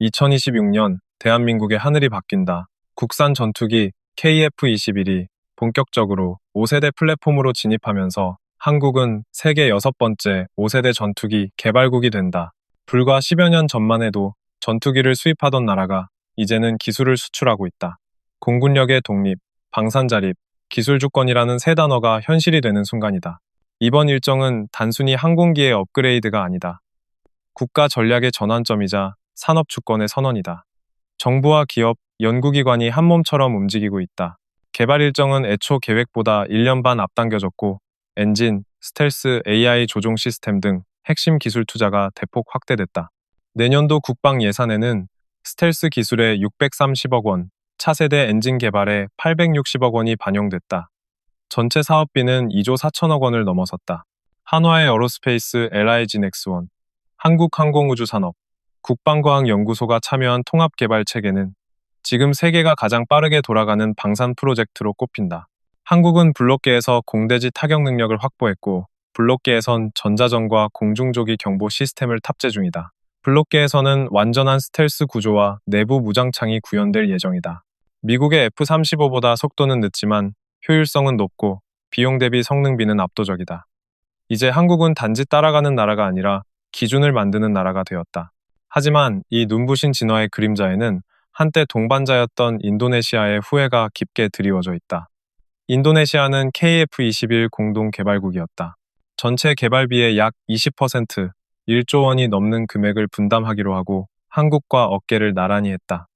2026년 대한민국의 하늘이 바뀐다. 국산 전투기 KF-21이 본격적으로 5세대 플랫폼으로 진입하면서 한국은 세계 여섯 번째 5세대 전투기 개발국이 된다. 불과 10여 년 전만 해도 전투기를 수입하던 나라가 이제는 기술을 수출하고 있다. 공군력의 독립, 방산자립, 기술주권이라는 세 단어가 현실이 되는 순간이다. 이번 일정은 단순히 항공기의 업그레이드가 아니다. 국가 전략의 전환점이자 산업 주권의 선언이다. 정부와 기업, 연구기관이 한 몸처럼 움직이고 있다. 개발 일정은 애초 계획보다 1년 반 앞당겨졌고 엔진, 스텔스, AI 조종 시스템 등 핵심 기술 투자가 대폭 확대됐다. 내년도 국방 예산에는 스텔스 기술에 630억 원, 차세대 엔진 개발에 860억 원이 반영됐다. 전체 사업비는 2조 4천억 원을 넘어섰다. 한화의 어로스페이스 LIG 넥스원, 한국항공우주산업, 국방과학연구소가 참여한 통합개발 체계는 지금 세계가 가장 빠르게 돌아가는 방산 프로젝트로 꼽힌다. 한국은 블록계에서 공대지 타격 능력을 확보했고 블록계에선 전자전과 공중조기 경보 시스템을 탑재 중이다. 블록계에서는 완전한 스텔스 구조와 내부 무장창이 구현될 예정이다. 미국의 F-35보다 속도는 늦지만 효율성은 높고 비용 대비 성능비는 압도적이다. 이제 한국은 단지 따라가는 나라가 아니라 기준을 만드는 나라가 되었다. 하지만 이 눈부신 진화의 그림자에는 한때 동반자였던 인도네시아의 후회가 깊게 드리워져 있다. 인도네시아는 KF-21 공동 개발국이었다. 전체 개발비의 약 20%, 1조 원이 넘는 금액을 분담하기로 하고 한국과 어깨를 나란히 했다.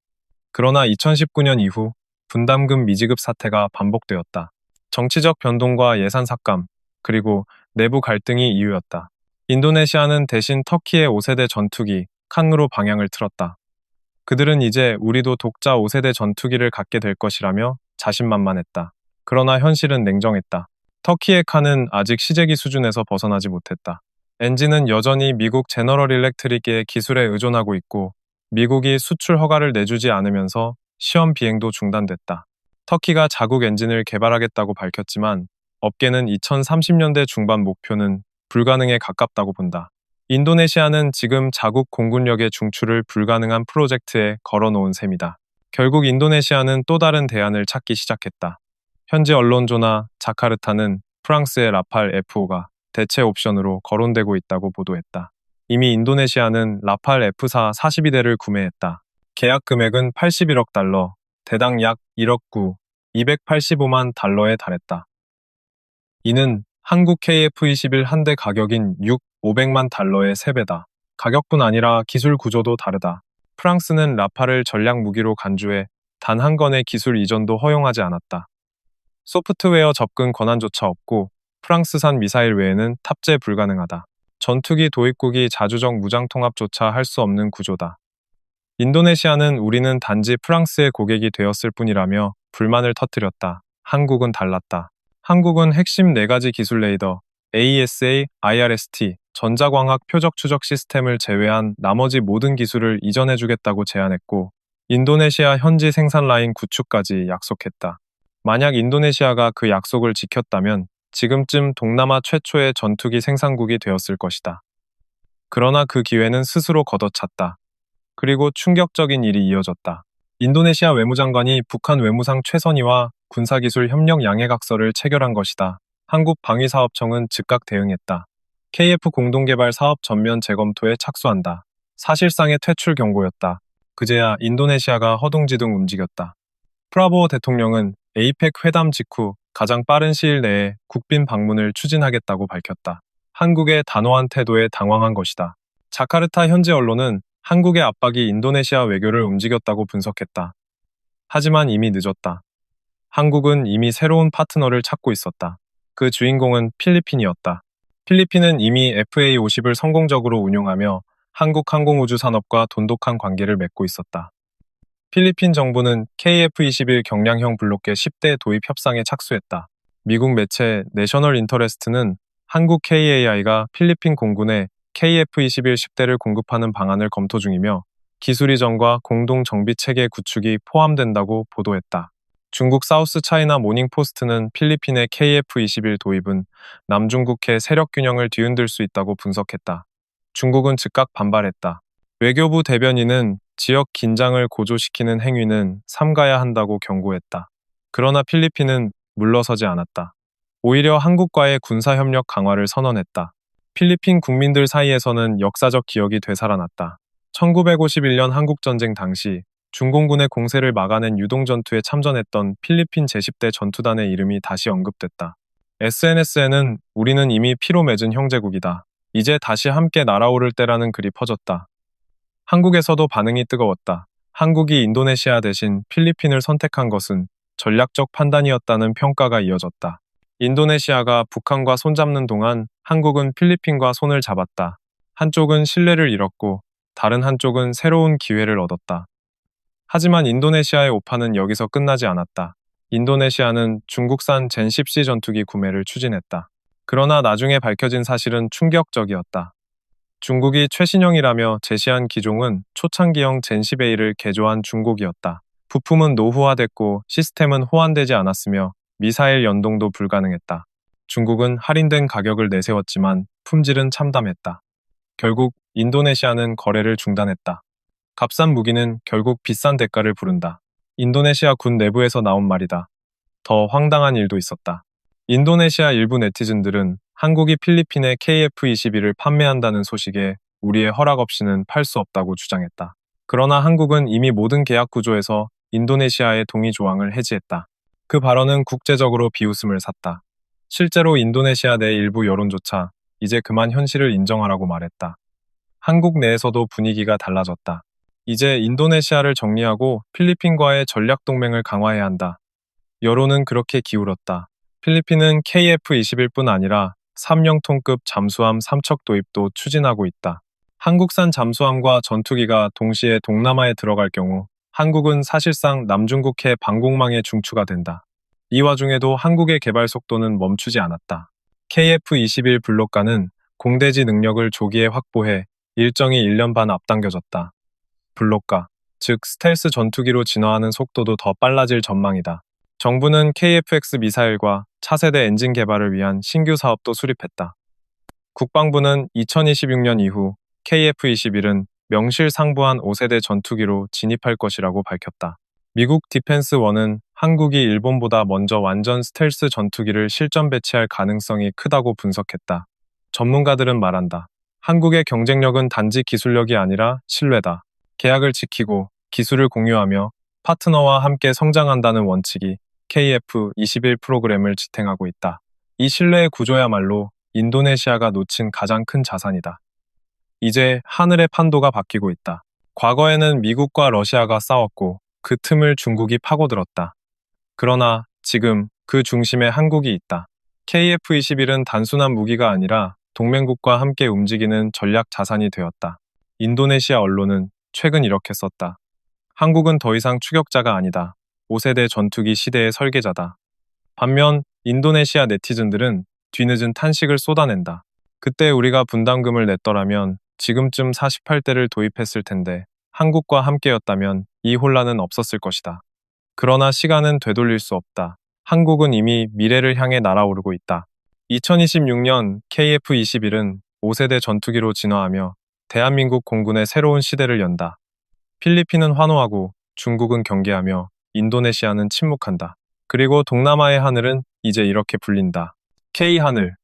그러나 2019년 이후 분담금 미지급 사태가 반복되었다. 정치적 변동과 예산 삭감, 그리고 내부 갈등이 이유였다. 인도네시아는 대신 터키의 5세대 전투기 칸으로 방향을 틀었다. 그들은 이제 우리도 독자 5세대 전투기를 갖게 될 것이라며 자신만만했다. 그러나 현실은 냉정했다. 터키의 칸은 아직 시제기 수준에서 벗어나지 못했다. 엔진은 여전히 미국 제너럴 일렉트릭의 기술에 의존하고 있고 미국이 수출 허가를 내주지 않으면서 시험 비행도 중단됐다. 터키가 자국 엔진을 개발하겠다고 밝혔지만 업계는 2030년대 중반 목표는 불가능에 가깝다고 본다. 인도네시아는 지금 자국 공군력의 중추를 불가능한 프로젝트에 걸어놓은 셈이다. 결국 인도네시아는 또 다른 대안을 찾기 시작했다. 현지 언론조나 자카르타는 프랑스의 라팔 F5가 대체 옵션으로 거론되고 있다고 보도했다. 이미 인도네시아는 라팔 F4 42대를 구매했다. 계약 금액은 81억 달러, 대당 약 1억 9, 285만 달러에 달했다. 이는 한국 KF-21 한 대 가격인 6, 500만 달러의 3배다. 가격뿐 아니라 기술 구조도 다르다. 프랑스는 라팔을 전략 무기로 간주해 단 한 건의 기술 이전도 허용하지 않았다. 소프트웨어 접근 권한조차 없고 프랑스산 미사일 외에는 탑재 불가능하다. 전투기 도입국이 자주적 무장 통합조차 할 수 없는 구조다. 인도네시아는 우리는 단지 프랑스의 고객이 되었을 뿐이라며 불만을 터뜨렸다. 한국은 달랐다. 한국은 핵심 4가지 기술 레이더, AESA, IRST, 전자광학 표적 추적 시스템을 제외한 나머지 모든 기술을 이전해주겠다고 제안했고, 인도네시아 현지 생산 라인 구축까지 약속했다. 만약 인도네시아가 그 약속을 지켰다면 지금쯤 동남아 최초의 전투기 생산국이 되었을 것이다. 그러나 그 기회는 스스로 걷어찼다. 그리고 충격적인 일이 이어졌다. 인도네시아 외무장관이 북한 외무상 최선희와 군사기술 협력 양해각서를 체결한 것이다. 한국 방위사업청은 즉각 대응했다. KF 공동개발 사업 전면 재검토에 착수한다. 사실상의 퇴출 경고였다. 그제야 인도네시아가 허둥지둥 움직였다. 프라보 대통령은 에이펙 회담 직후 가장 빠른 시일 내에 국빈 방문을 추진하겠다고 밝혔다. 한국의 단호한 태도에 당황한 것이다. 자카르타 현지 언론은 한국의 압박이 인도네시아 외교를 움직였다고 분석했다. 하지만 이미 늦었다. 한국은 이미 새로운 파트너를 찾고 있었다. 그 주인공은 필리핀이었다. 필리핀은 이미 FA50을 성공적으로 운용하며 한국 항공우주 산업과 돈독한 관계를 맺고 있었다. 필리핀 정부는 KF-21 경량형 블록계 10대 도입 협상에 착수했다. 미국 매체 내셔널 인터레스트는 한국 KAI가 필리핀 공군에 KF-21 10대를 공급하는 방안을 검토 중이며 기술 이전과 공동 정비 체계 구축이 포함된다고 보도했다. 중국 사우스 차이나 모닝포스트는 필리핀의 KF-21 도입은 남중국해 세력 균형을 뒤흔들 수 있다고 분석했다. 중국은 즉각 반발했다. 외교부 대변인은 지역 긴장을 고조시키는 행위는 삼가야 한다고 경고했다. 그러나 필리핀은 물러서지 않았다. 오히려 한국과의 군사협력 강화를 선언했다. 필리핀 국민들 사이에서는 역사적 기억이 되살아났다. 1951년 한국전쟁 당시 중공군의 공세를 막아낸 유동전투에 참전했던 필리핀 제10대 전투단의 이름이 다시 언급됐다. SNS에는 우리는 이미 피로 맺은 형제국이다. 이제 다시 함께 날아오를 때라는 글이 퍼졌다. 한국에서도 반응이 뜨거웠다. 한국이 인도네시아 대신 필리핀을 선택한 것은 전략적 판단이었다는 평가가 이어졌다. 인도네시아가 북한과 손잡는 동안 한국은 필리핀과 손을 잡았다. 한쪽은 신뢰를 잃었고 다른 한쪽은 새로운 기회를 얻었다. 하지만 인도네시아의 오판은 여기서 끝나지 않았다. 인도네시아는 중국산 젠10C 전투기 구매를 추진했다. 그러나 나중에 밝혀진 사실은 충격적이었다. 중국이 최신형이라며 제시한 기종은 초창기형 젠10A를 개조한 중국이었다. 부품은 노후화됐고 시스템은 호환되지 않았으며 미사일 연동도 불가능했다. 중국은 할인된 가격을 내세웠지만 품질은 참담했다. 결국 인도네시아는 거래를 중단했다. 값싼 무기는 결국 비싼 대가를 부른다. 인도네시아 군 내부에서 나온 말이다. 더 황당한 일도 있었다. 인도네시아 일부 네티즌들은 한국이 필리핀에 KF-21을 판매한다는 소식에 우리의 허락 없이는 팔 수 없다고 주장했다. 그러나 한국은 이미 모든 계약 구조에서 인도네시아의 동의 조항을 해지했다. 그 발언은 국제적으로 비웃음을 샀다. 실제로 인도네시아 내 일부 여론조차 이제 그만 현실을 인정하라고 말했다. 한국 내에서도 분위기가 달라졌다. 이제 인도네시아를 정리하고 필리핀과의 전략 동맹을 강화해야 한다. 여론은 그렇게 기울었다. 필리핀은 KF-21뿐 아니라 3형통급 잠수함 3척 도입도 추진하고 있다. 한국산 잠수함과 전투기가 동시에 동남아에 들어갈 경우 한국은 사실상 남중국해 방공망의 중추가 된다. 이 와중에도 한국의 개발 속도는 멈추지 않았다. KF-21 블록가는 공대지 능력을 조기에 확보해 일정이 1년 반 앞당겨졌다. 블록가, 즉 스텔스 전투기로 진화하는 속도도 더 빨라질 전망이다. 정부는 KF-X 미사일과 차세대 엔진 개발을 위한 신규 사업도 수립했다. 국방부는 2026년 이후 KF-21은 명실상부한 5세대 전투기로 진입할 것이라고 밝혔다. 미국 디펜스 원은 한국이 일본보다 먼저 완전 스텔스 전투기를 실전 배치할 가능성이 크다고 분석했다. 전문가들은 말한다. 한국의 경쟁력은 단지 기술력이 아니라 신뢰다. 계약을 지키고 기술을 공유하며 파트너와 함께 성장한다는 원칙이 KF-21 프로그램을 지탱하고 있다. 이 신뢰의 구조야말로 인도네시아가 놓친 가장 큰 자산이다. 이제 하늘의 판도가 바뀌고 있다. 과거에는 미국과 러시아가 싸웠고 그 틈을 중국이 파고들었다. 그러나 지금 그 중심에 한국이 있다. KF-21은 단순한 무기가 아니라 동맹국과 함께 움직이는 전략 자산이 되었다. 인도네시아 언론은 최근 이렇게 썼다. 한국은 더 이상 추격자가 아니다. 5세대 전투기 시대의 설계자다. 반면 인도네시아 네티즌들은 뒤늦은 탄식을 쏟아낸다. 그때 우리가 분담금을 냈더라면 지금쯤 48대를 도입했을 텐데 한국과 함께였다면 이 혼란은 없었을 것이다. 그러나 시간은 되돌릴 수 없다. 한국은 이미 미래를 향해 날아오르고 있다. 2026년 KF-21은 5세대 전투기로 진화하며 대한민국 공군의 새로운 시대를 연다. 필리핀은 환호하고 중국은 경계하며 인도네시아는 침묵한다. 그리고 동남아의 하늘은 이제 이렇게 불린다. K하늘,